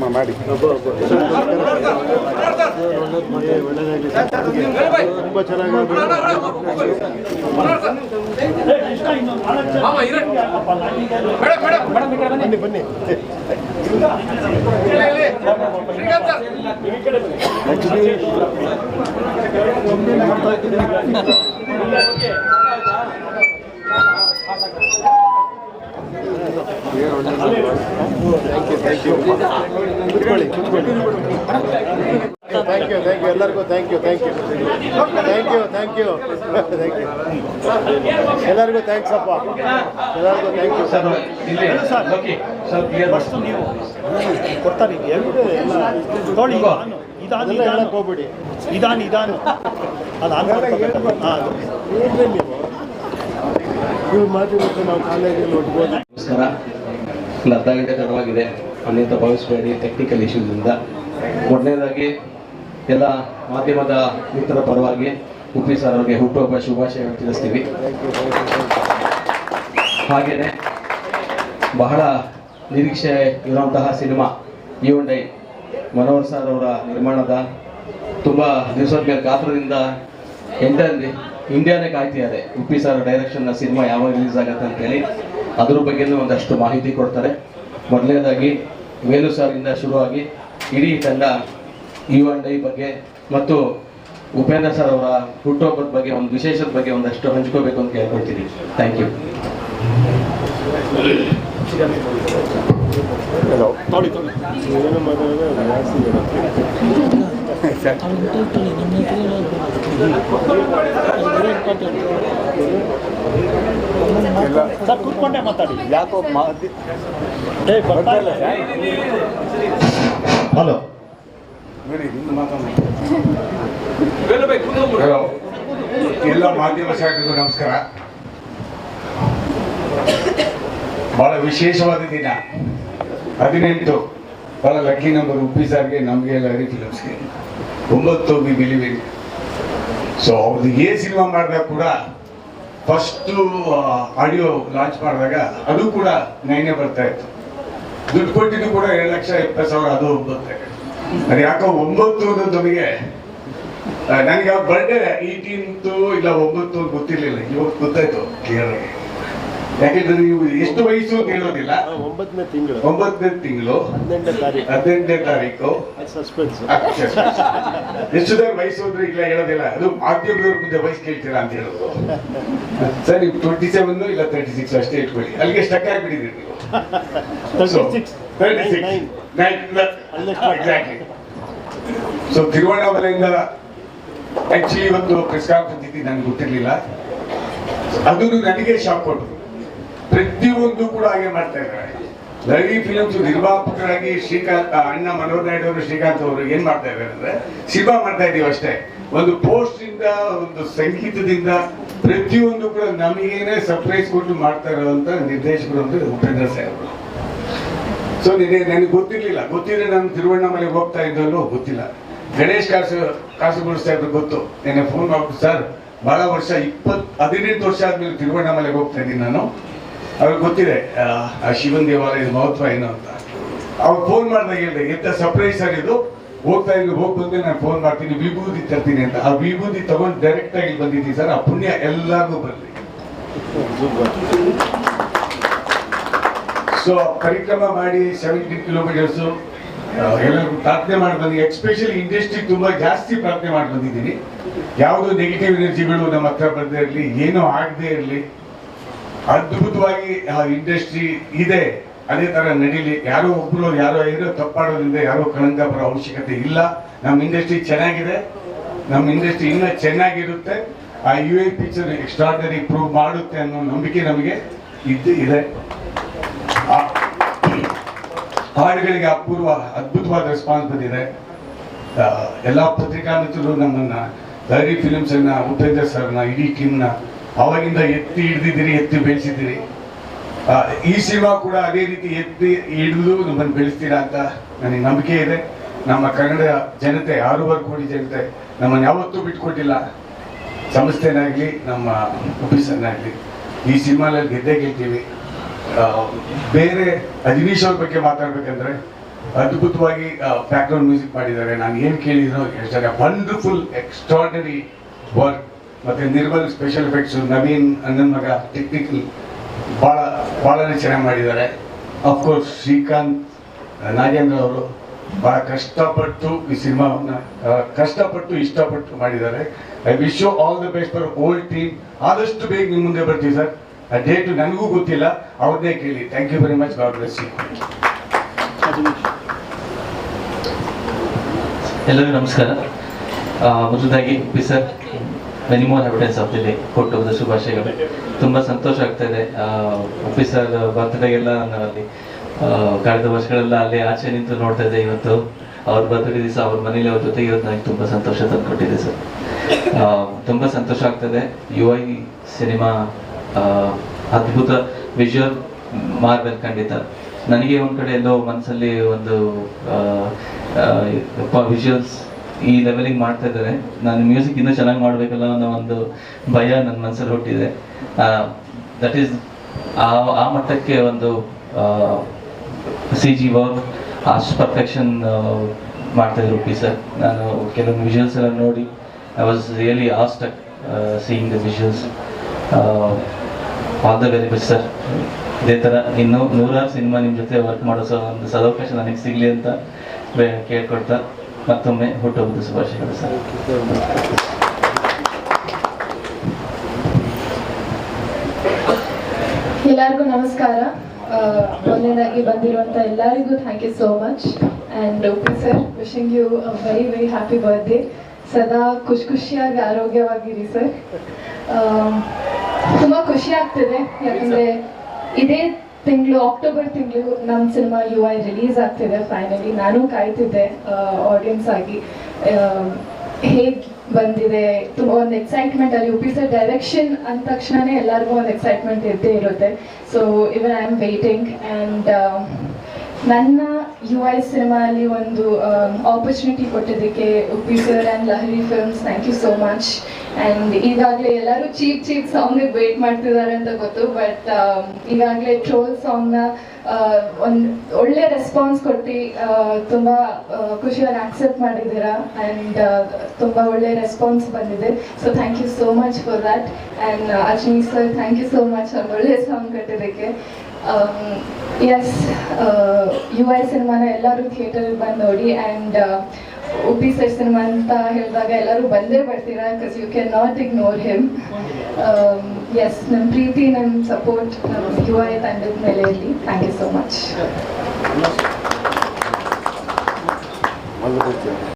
ಕಾರ್ಯಕ್ರಮ ಮಾಡಿ. ತುಂಬ ಚೆನ್ನಾಗಿ ಬನ್ನಿ ಬನ್ನಿ. Actually thank you thank you ಎಲ್ಲರಿಗೂ thank you thank you thank you thank you thank you ಎಲ್ಲರಿಗೂ ಥ್ಯಾಂಕ್ಸ್ ಅಪ್ಪ ಎಲ್ಲರಿಗೂ ಥ್ಯಾಂಕ್ ಯು ಸರ್ ನೀವು ಕೊಡ್ತಾರೆ ಎಲ್ಲ ತಗೊಳ್ಳಿ ಇದಾನು ಇದಾನು ಅದೆಲ್ಲ ಇದಾನು ಹೇಳಕ್ ಹೋಗ್ಬಿಡಿ ಇದಾನ ಇದಾನ ಅದು. ಅದು. ನೀವು ನೀವು ಮಾತು ಬಿಟ್ಟು ನಾವು ಕಾಲೇಜಲ್ಲಿ ಒಟ್ಬೋದು ನಮಸ್ಕಾರ ಒಂದು ಅರ್ಧ ಗಂಟೆ ತಡವಾಗಿದೆ. ಅನ್ನಿಂತ ಭಾವಿಸಬೇಡಿ ಟೆಕ್ನಿಕಲ್ ಇಶ್ಯೂಸಿಂದ ಮೊದಲನೇದಾಗಿ, ಎಲ್ಲ ಮಾಧ್ಯಮದ ಮಿತ್ರರ ಪರವಾಗಿ ಉಪ್ಪಿ ಸರ್ ಅವರಿಗೆ ಹುಟ್ಟುಹಬ್ಬ ಶುಭಾಶಯ ತಿಳಿಸ್ತೀವಿ. ಹಾಗೆಯೇ ಬಹಳ ನಿರೀಕ್ಷೆ ಇರುವಂತಹ ಸಿನಿಮಾ, ಈ ಡೈ ಮನೋಹರ್ ಸರ್ ಅವರ ನಿರ್ಮಾಣದ ತುಂಬ ದಿವಸದ ಮೇಲೆ ಗಾತ್ರದಿಂದ ಎಂಟಲ್ಲಿ ಇಂಡಿಯಾನೇ ಕಾಯ್ತಿದ್ದಾರೆ. ಉಪ್ಪಿ ಸರ್ ಡೈರೆಕ್ಷನ್ನ ಸಿನಿಮಾ ಯಾವಾಗ ರಿಲೀಸ್ ಆಗುತ್ತೆ ಅಂತೇಳಿ ಅದ್ರ ಬಗ್ಗೆನೂ ಒಂದಷ್ಟು ಮಾಹಿತಿ ಕೊಡ್ತಾರೆ. ಮೊದಲನೇದಾಗಿ ವೇಲು ಸಾರಿಂದ ಶುರುವಾಗಿ ಇಡೀ ತಂಡ ಯು ಒನ್ ಐ ಬಗ್ಗೆ ಮತ್ತು ಉಪೇಂದ್ರ ಸರ್ ಅವರ ಹುಟ್ಟುಹಬ್ಬದ ಬಗ್ಗೆ ಒಂದು ವಿಶೇಷದ ಬಗ್ಗೆ ಒಂದಷ್ಟು ಹಂಚ್ಕೋಬೇಕು ಅಂತ ಕೇಳ್ಕೊಳ್ತೀನಿ. ಥ್ಯಾಂಕ್ ಯು ಏನು. ಸರ್ ಕೂತ್ಕೊಂಡೆ ಮಾತಾಡಿ. ಯಾಕೋ ಹಲೋ. ಎಲ್ಲ ಮಾಧ್ಯಮ ಶಾಖೆಗೂ ನಮಸ್ಕಾರ. ಬಹಳ ವಿಶೇಷವಾದ ದಿನ. ಹದಿನೆಂಟು. ಬಹಳ ಲಕ್ಕಿ ನಂಬರ್ ಉಪ್ಪಿ ಸಾರ್ಗೆ ನಮಗೆ ಲಹರಿ ಫಿಲಮ್ಸ್ಗೆ ಒಂಬತ್ತು ಬಿ ಬಿಲಿವಿ ಸೊ ಅವ್ರದ್ದು ಏ ಸಿನಿಮಾ ಮಾಡಿದಾಗ ಕೂಡ ಫಸ್ಟು ಆಡಿಯೋ ಲಾಂಚ್ ಮಾಡಿದಾಗ ಅದು ಕೂಡ ನೈನೇ ಬರ್ತಾ ಇತ್ತು. ದುಡ್ಡು ಕೊಟ್ಟಿದ್ದು ಕೂಡ ಎರಡು ಲಕ್ಷ ಇಪ್ಪತ್ತು ಸಾವಿರ, ಅದು ಒಂಬತ್ತೆ ಅದು ಯಾಕೋ ಒಂಬತ್ತು ನಮಗೆ ನನಗೆ ಬರ್ಡೇ ಏಯ್ಟೀನ್ತು ಇಲ್ಲ ಒಂಬತ್ತು ಗೊತ್ತಿರಲಿಲ್ಲ. ಇವಾಗ ಗೊತ್ತಾಯ್ತು ಕ್ಲಿಯರ್ ಯಾಕೆಂದ್ರೆ ನೀವು ಎಷ್ಟು ವಯಸ್ಸು ಅಂತ ಹೇಳೋದಿಲ್ಲ. ಒಂಬತ್ತನೇ ತಿಂಗಳು. ಒಂಬತ್ತನೇ ತಿಂಗಳು. ಹದಿನೆಂಟನೇ ತಾರೀಕು. ಹದಿನೆಂಟನೇ ತಾರೀಕು. ಸಸ್ಪೆನ್ಸ್ ಎಷ್ಟುದಾರ ವಯಸ್ಸು ಅಂದ್ರೆ ಇಲ್ಲ ಹೇಳೋದಿಲ್ಲ. ಅದು ಮಾಧ್ಯಮದವ್ರ ಮುಂದೆ ವಯಸ್ಸು ಕೇಳ್ತೀರಾ ಅಂತ ಹೇಳೋದು. ಸರಿ ನೀವು ಟ್ವೆಂಟಿ ಸೆವೆನ್ ಇಲ್ಲ ತರ್ಟಿ ಸಿಕ್ಸ್ ಅಷ್ಟೇ ಇಟ್ಕೊಳ್ಳಿ. ಅಲ್ಲಿಗೆ ಸ್ಟಕ್ ಆಗಿಬಿಟ್ಟಿದ್ದೀರಿ ನೀವು. ತರ್ಟಿ ಸಿಕ್ಸ್ ಎಕ್ಸಾಕ್ಟ್ಲಿ ಸೊ ತಿರುವಣ್ಣಾಮಲೆಯಿಂದ ಆಕ್ಚುಲಿ ಇವತ್ತು ಪ್ರೆಸ್ ಕಾನ್ಫರೆನ್ಸ್ ಇದ್ದು ನನಗೆ ಗೊತ್ತಿರಲಿಲ್ಲ. ಅದು ನನಗೆ ಶಾಕ್ ಕೊಟ್ಟು ಪ್ರತಿಯೊಂದು ಕೂಡ ಹಾಗೆ ಮಾಡ್ತಾ ಇದ್ದಾರೆ. ಲಹರಿ ಫಿಲಮ್ಸ್ ನಿರ್ಮಾಪಕರಾಗಿ ಶ್ರೀಕಾಂತ್ ಅಣ್ಣ ಮನೋಹರ್ ನಾಯ್ಡು ಅವರು, ಶ್ರೀಕಾಂತ್ ಅವರು ಏನ್ ಮಾಡ್ತಾ ಇದ್ದಾರೆ ಅಂದ್ರೆ ಸಿನಿಮಾ ಮಾಡ್ತಾ ಇದೀವಿ ಅಷ್ಟೇ. ಒಂದು ಪೋಸ್ಟ್ ಇಂದ, ಒಂದು ಸಂಗೀತದಿಂದ ಪ್ರತಿಯೊಂದು ಕೂಡ ನಮಗೇನೆ ಸರ್ಪ್ರೈಸ್ ಕೊಟ್ಟು ಮಾಡ್ತಾ ಇರೋದಂತ ನಿರ್ದೇಶಕರು ಅಂದ್ರೆ ಉಪೇಂದ್ರ ಸಾಹೇಬ್ ಸೊ ನಿನಗೆ ನನಗೆ ಗೊತ್ತಿರ್ಲಿಲ್ಲ. ಗೊತ್ತಿದ್ರೆ ನಾನು ತಿರುವಣ್ಣಾಮಲೆಗೆ ಹೋಗ್ತಾ ಇದ್ದಲ್ಲೋ ಗೊತ್ತಿಲ್ಲ. ಗಣೇಶ್ ಕಾಸು ಕಾಸುಗಳು ಸಾಹೇಬ್ ಗೊತ್ತು. ನಿನ್ನೆ ಫೋನ್ ಮಾಡ್ಬಿಟ್ಟು, ಸರ್, ಬಹಳ ವರ್ಷ ಇಪ್ಪತ್ ಹದಿನೆಂಟು ವರ್ಷ ಆದ್ಮೇಲೆ ತಿರುವಣ್ಣಾಮಲೆಗೆ ಹೋಗ್ತಾ ಇದ್ದೀನಿ ನಾನು. ಅವ್ರಿಗೆ ಗೊತ್ತಿದೆ ಆ, ಶಿವನ್ ದೇವಾಲಯದ ಮಹತ್ವ ಏನು ಅಂತ. ಅವ್ರು ಫೋನ್ ಮಾಡಿದಾಗ ಹೇಳಿದೆ ಎಂತ ಸರ್ಪ್ರೈಸ್ ಆಗಿದ್ದು ಹೋಗ್ತಾ ಇದ್ದೀನಿ ಹೋಗಿ ಬಂದ್ರೆ ನಾನು ಫೋನ್ ಮಾಡ್ತೀನಿ ವಿಭೂತಿ ತರ್ತೀನಿ ಅಂತ. ಆ ವಿಭೂತಿ ತಗೊಂಡು ಡೈರೆಕ್ಟ್ ಆಗಿ ಬಂದಿದ್ದೀನಿ ಸರ್ ಆ ಪುಣ್ಯ ಎಲ್ಲರಿಗೂ ಬರಲಿ. ಸೊ ಪರಿಕ್ರಮ ಮಾಡಿ ಸೆವೆಂಟಿ ಕಿಲೋಮೀಟರ್ಸ್ ಎಲ್ಲರಿಗೂ ಪ್ರಾರ್ಥನೆ ಮಾಡಿ ಬಂದಿದ್ದೀನಿ ಎಕ್ಸ್ಪೆಷಲಿ ಇಂಡಸ್ಟ್ರಿ ತುಂಬಾ ಜಾಸ್ತಿ ಪ್ರಾರ್ಥನೆ ಮಾಡಿ ಬಂದಿದ್ದೀನಿ. ಯಾವುದೋ ನೆಗೆಟಿವ್ ಎನರ್ಜಿಗಳು ನಮ್ಮ ಹತ್ರ ಬರದೇ ಇರಲಿ ಏನೋ ಆಗದೆ ಇರಲಿ. ಅದ್ಭುತವಾಗಿ ಆ ಇಂಡಸ್ಟ್ರಿ ಇದೆ. ಅದೇ ತರ ನಡೀಲಿ. ಯಾರೋ ಒಬ್ರು, ಯಾರೋ ಏನೋ ತಪ್ಪಾಡೋದ್ರಿಂದ ಯಾರೋ ಕಳಂಕ ಬರೋ ಅವಶ್ಯಕತೆ ಇಲ್ಲ. ನಮ್ಮ ಇಂಡಸ್ಟ್ರಿ ಚೆನ್ನಾಗಿದೆ. ನಮ್ಮ ಇಂಡಸ್ಟ್ರಿ ಇನ್ನ ಚೆನ್ನಾಗಿರುತ್ತೆ. ಆ U A picture extraordinary prove ಮಾಡುತ್ತೆ ಅನ್ನೋ ನಂಬಿಕೆ ನಮಗೆ ಇದ್ದು ಇದೆ. ಹಾಡುಗಳಿಗೆ ಅಪೂರ್ವ, ಅದ್ಭುತವಾದ ರೆಸ್ಪಾನ್ಸ್ ಬಂದಿದೆ. ಎಲ್ಲ ಪತ್ರಿಕಾ ಮಿತ್ರರು ನಮ್ಮನ್ನ ಲಹರಿ ಫಿಲಮ್ಸ್ ಅನ್ನ ಉಪೇಂದ್ರ ಸರ್ನ ಇಡೀ ಟೀಮ್ನ ಅವಾಗಿಂದ ಎತ್ತಿ ಹಿಡ್ದಿದ್ದೀರಿ, ಎತ್ತಿ ಬೆಳೆಸಿದ್ದೀರಿ. ಈ ಸಿನಿಮಾ ಕೂಡ ಅದೇ ರೀತಿ ಎತ್ತಿ ಹಿಡಿದು ನಮ್ಮನ್ನು ಬೆಳೆಸ್ತೀರಾ ಅಂತ ನನಗೆ ನಂಬಿಕೆ ಇದೆ. ನಮ್ಮ ಕನ್ನಡ ಜನತೆ, ಆರೂವರೆ ಕೋಟಿ ಜನತೆ ನಮ್ಮನ್ನು ಯಾವತ್ತೂ ಬಿಟ್ಕೊಟ್ಟಿಲ್ಲ ಸಂಸ್ಥೆನಾಗಲಿ ನಮ್ಮ ಆಫೀಸನ್ನಾಗಲಿ ಈ ಸಿನಿಮಾದಲ್ಲಿ ಗೆದ್ದೇ ಗೆಲ್ತೀವಿ. ಬೇರೆ ಅಜನೀಶ್ ಅವ್ರ ಬಗ್ಗೆ ಮಾತಾಡ್ಬೇಕಂದ್ರೆ ಅದ್ಭುತವಾಗಿ ಬ್ಯಾಕ್ಗ್ರೌಂಡ್ ಮ್ಯೂಸಿಕ್ ಮಾಡಿದ್ದಾರೆ. ನಾನು ಏನು ಕೇಳಿದ್ರು ಹೇಳ್ತಾರೆ ವಂಡರ್ಫುಲ್ ಎಕ್ಸ್ಟ್ರಾರ್ಡನರಿ ವರ್ಕ್ ಮತ್ತೆ ನಿರ್ಮಲ್ ಸ್ಪೆಷಲ್ ಎಫೆಕ್ಟ್ಸ್ ನವೀನ್ ಅನ್ನನ್ ಮಗ ಟೆಕ್ನಿಕಲ್ ಭಾಳ, ಭಾಳನೇ ಚೆನ್ನಾಗಿ ಮಾಡಿದ್ದಾರೆ. ಅಫ್ಕೋರ್ಸ್ ಶ್ರೀಕಾಂತ್ ನಾಗೇಂದ್ರ ಅವರು ಬಹಳ ಕಷ್ಟಪಟ್ಟು ಈ ಸಿನಿಮಾವನ್ನ ಕಷ್ಟಪಟ್ಟು ಇಷ್ಟಪಟ್ಟು ಮಾಡಿದ್ದಾರೆ. I wish you all the best for whole team ಆದಷ್ಟು ಬೇಗ ನಿಮ್ಮ ಮುಂದೆ ಬರ್ತೀವಿ ಸರ್. ಆ ಡೇಟು ನನಗೂ ಗೊತ್ತಿಲ್ಲ. ಅವ್ರನ್ನೇ ಕೇಳಿ. Thank you very much God bless you ಎಲ್ಲರಿಗೂ ನಮಸ್ಕಾರ. ಮೊದಲಾಗಿ ಮೊದಲದಾಗಿ sir many more happy returns of the day ಹುಟ್ಟುಹಬ್ಬದ ಶುಭಾಶಯಗಳು ತುಂಬ ಸಂತೋಷ ಆಗ್ತಾ ಇದೆ ಆಫೀಸರ್ ಬರ್ತ್ಡೇಗೆಲ್ಲ ನಾನು ಅಲ್ಲಿ ಕಳೆದ ವರ್ಷಗಳೆಲ್ಲ ಅಲ್ಲಿ ಆಚೆ ನಿಂತು ನೋಡ್ತಾ ಇದ್ದೆ ಇವತ್ತು. ಅವ್ರ ಬರ್ತ್ಡೇ ದಿವಸ ಅವ್ರ ಮನೇಲಿ ಅವ್ರ ಜೊತೆಗೆ ಇವತ್ತು ನನಗೆ ತುಂಬ ಸಂತೋಷ ತಂದುಕೊಟ್ಟಿದೆ ಸರ್. ತುಂಬ ಸಂತೋಷ ಆಗ್ತದೆ. ಯು ಐ ಸಿನಿಮಾ ಅದ್ಭುತ ವಿಜುವಲ್ ಮಾರ್ಬಲ್ ಖಂಡಿತ. ನನಗೆ ಒಂದು ಕಡೆ ಎಲ್ಲೋ ಮನಸ್ಸಲ್ಲಿ ಒಂದು ವಿಜುವಲ್ಸ್ ಈ ಲೆವೆಲಿಗೆ ಮಾಡ್ತಾ ಇದ್ದಾರೆ. ನಾನು ಮ್ಯೂಸಿಕ್ ಇನ್ನೂ ಚೆನ್ನಾಗಿ ಮಾಡಬೇಕಲ್ಲ ಅನ್ನೋ ಒಂದು ಭಯ ನನ್ನ ಮನಸ್ಸಲ್ಲಿ ಹುಟ್ಟಿದೆ. ದಟ್ ಈಸ್ ಆ ಆ ಮಟ್ಟಕ್ಕೆ ಒಂದು ಸಿ ಜಿ ವರ್ಕ್ ಅಷ್ಟು ಪರ್ಫೆಕ್ಷನ್ ಮಾಡ್ತಾ ಇದ್ರು ಪಿ ಸರ್ ನಾನು ಕೆಲವೊಂದು ವಿಜುವಲ್ಸ್ ಎಲ್ಲ ನೋಡಿ I was really awestruck seeing the visuals all the very best sir ಇದೇ ಥರ ಇನ್ನೂ ನೂರಾರು ಸಿನಿಮಾ ನಿಮ್ಮ ಜೊತೆ ವರ್ಕ್ ಮಾಡೋ ಸಹ ಒಂದು ಸದವಕಾಶ ನನಗೆ ಸಿಗಲಿ ಅಂತ ಬೇ ಕೇಳ್ಕೊಳ್ತಾ ಮತ್ತೊಮ್ಮೆ ಹುಟ್ಟುಹಬ್ಬದ ಶುಭಾಶಯಗಳು ಸರ್. ಎಲ್ಲರಿಗೂ ನಮಸ್ಕಾರ. ಮೊದಲನೇದಾಗಿ ಬಂದಿರುವಂಥ ಎಲ್ಲರಿಗೂ thank you so much and OP sir wishing you very very happy birthday ಸದಾ ಖುಷಿ ಖುಷಿಯಾಗಿ ಆರೋಗ್ಯವಾಗಿರಿ ಸರ್ ತುಂಬ ಖುಷಿ ಆಗ್ತಿದೆ. ಯಾಕಂದರೆ ಇದೇ ತಿಂಗಳು ಅಕ್ಟೋಬರ್ ತಿಂಗಳು ನಮ್ಮ ಸಿನಿಮಾ ಯು ಐ ರಿಲೀಸ್ ಆಗ್ತಿದೆ ಫೈನಲಿ ನಾನು ಕಾಯ್ತಿದ್ದೆ ಆಡಿಯನ್ಸ್ ಆಗಿ. ಹೇಗೆ ಬಂದಿದೆ? ತುಂಬ ಒಂದು ಎಕ್ಸೈಟ್ಮೆಂಟ್ ಅಲ್ಲಿ ಉಪ್ಪಿಸೋ ಡೈರೆಕ್ಷನ್ ಅಂದ ತಕ್ಷಣನೇ ಎಲ್ಲರಿಗೂ ಒಂದು ಎಕ್ಸೈಟ್ಮೆಂಟ್ ಇದ್ದೇ ಇರುತ್ತೆ. So even I am waiting and ನನ್ನ ಯು ಐ ಅಲ್ಲಿ ಒಂದು ಆಪರ್ಚುನಿಟಿ ಕೊಟ್ಟಿದ್ದಕ್ಕೆ Uppi sir and Lahari films thank you so much and ಈಗಾಗಲೇ ಎಲ್ಲರೂ ಚೀಪ್ ಚೀಪ್ ಸಾಂಗ್ ವೇಟ್ ಮಾಡ್ತಿದ್ದಾರೆ ಅಂತ ಗೊತ್ತು ಬಟ್ ಈಗಾಗಲೇ ಟ್ರೋಲ್ ಸಾಂಗ್ನ ಒಂದು ಒಳ್ಳೆ ರೆಸ್ಪಾನ್ಸ್ ಕೊಟ್ಟು ತುಂಬ ಖುಷಿಯಾಗಿ ಆಕ್ಸೆಪ್ಟ್ ಮಾಡಿದ್ದೀರಾ? ಆ್ಯಂಡ್ ತುಂಬ ಒಳ್ಳೆ ರೆಸ್ಪಾನ್ಸ್ ಬಂದಿದೆ. So thank you so much for that and Azmi sir thank you so much ಒಂದು ಒಳ್ಳೆ ಸಾಂಗ್ ಕಟ್ಟಿದ್ದಕ್ಕೆ. ಎಸ್ ಯು ಐ ಸಿನಿಮಾನ ಎಲ್ಲರೂ ಥಿಯೇಟರ್ಗೆ ಬಂದು ನೋಡಿ ಆ್ಯಂಡ್ ಉಪಿ ಸರ್ ಸಿನಿಮಾ ಅಂತ ಹೇಳಿದಾಗ ಎಲ್ಲರೂ ಬಂದೇ ಬರ್ತೀರಾ? Because you can not ignore him yes ನನ್ನ ಪ್ರೀತಿ ನನ್ನ ಸಪೋರ್ಟ್ ನಮ್ಮ ಯು ಐ ತಂಡದ ಮೇಲೆ ಇರಲಿ. Thank you so much